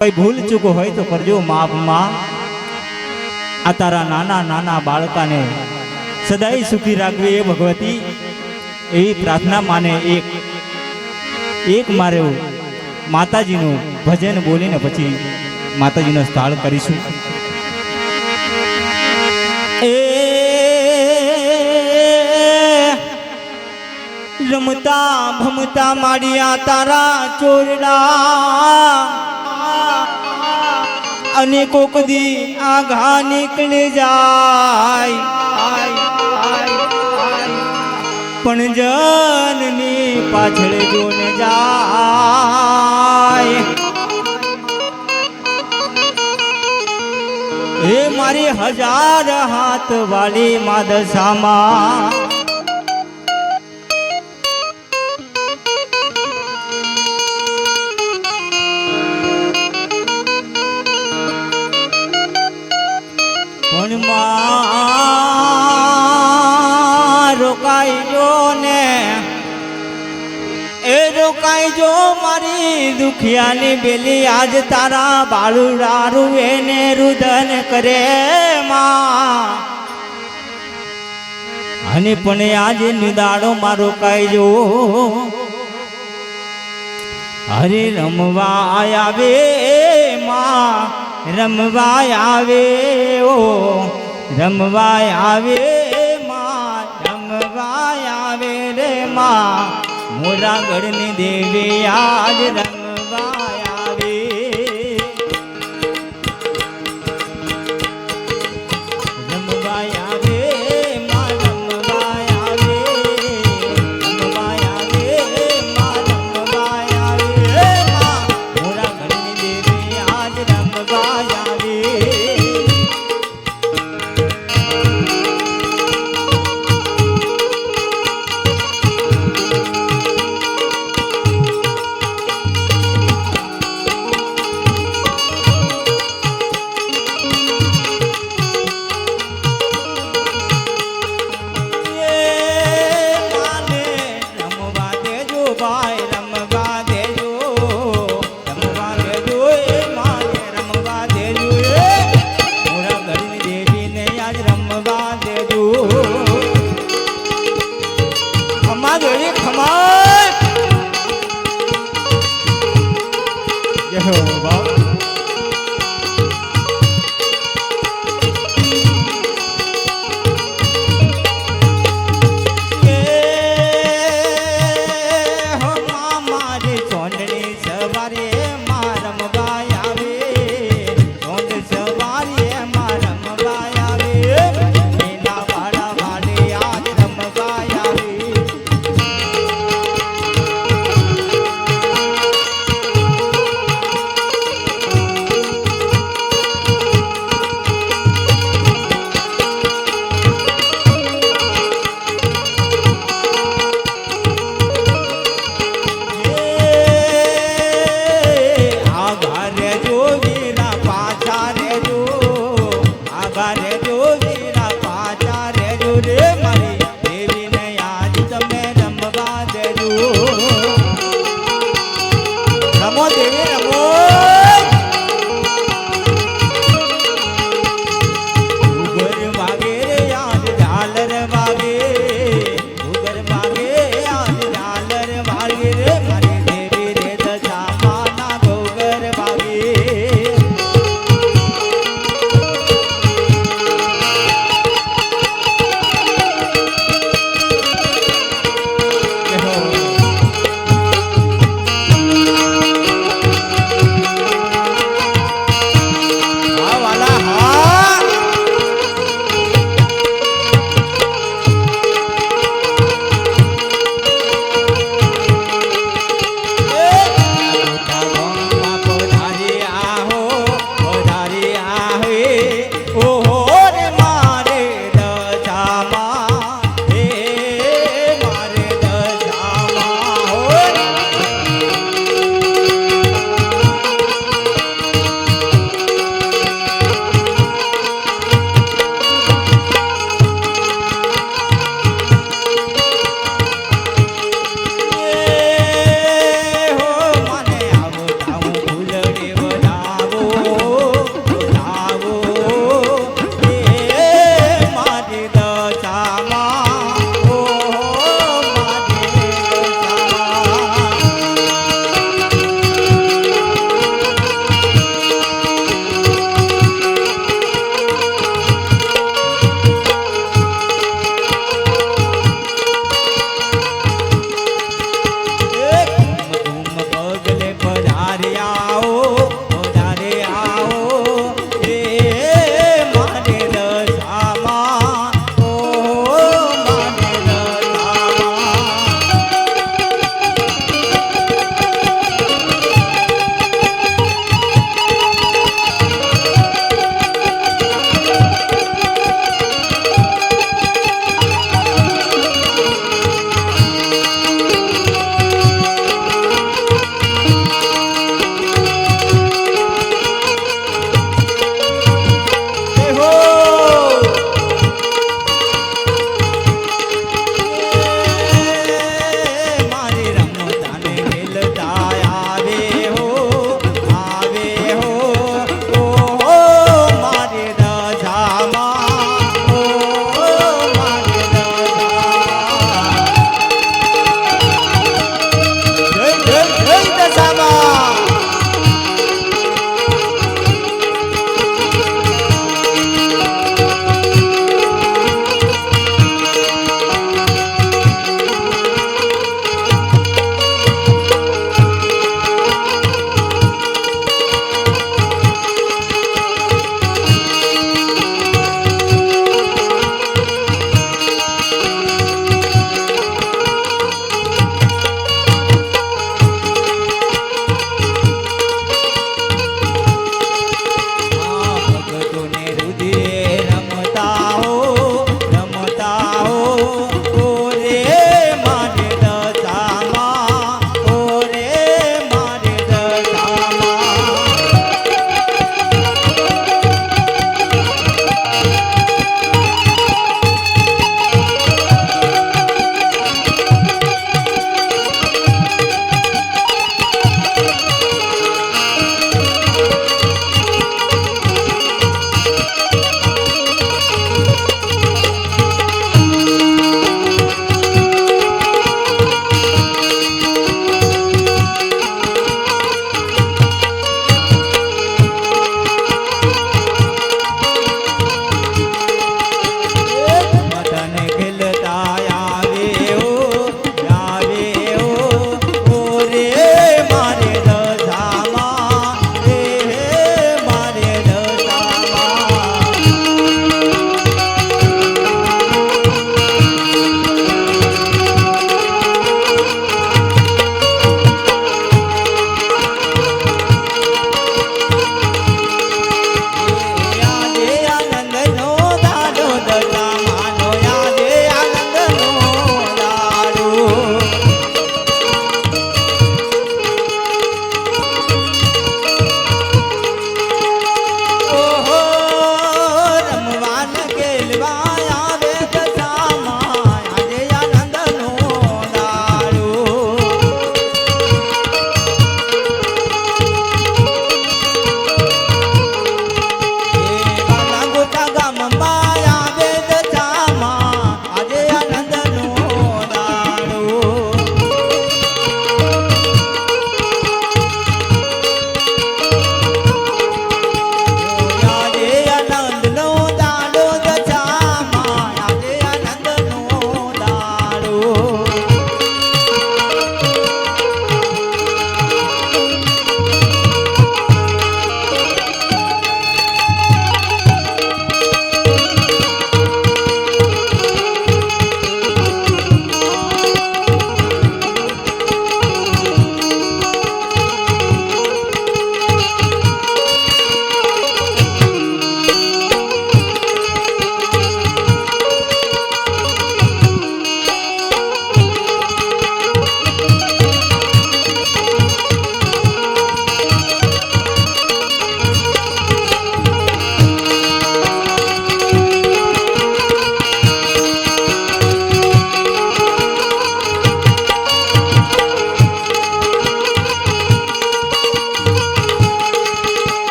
કઈ ભૂલ ચૂક હોય તો કરજો, માફમાં. આ તારા નાના નાના બાળકાને સદાય સુખી રાખવી એ ભગવતી એવી પ્રાર્થના માને એક. એક મારે માતાજીનું ભજન બોલીને પછી માતાજીનો સ્થળ કરીશું. એ રમતા ભમતા માડિયા તારા ચોરડા અને કોક દી આઘા નીકળી જાય. પણ જનની પાછળ જોને જાય. હે મારી હજાર હાથ વાળી માદશામાં મારી દુખિયાની બેલી આજ તારા બાળુડા રૂએ ને રુદન કરે માં. અને પણ આજે નિદાડો મારો રોકાઈ જો હરે રમવા આવે માં, રમવા આવે ઓ, રમવા આવે માં, રમવા આવે રે માં. મોરાગઢની દેવી આજ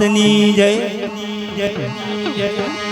દશામાતની જય જય જય.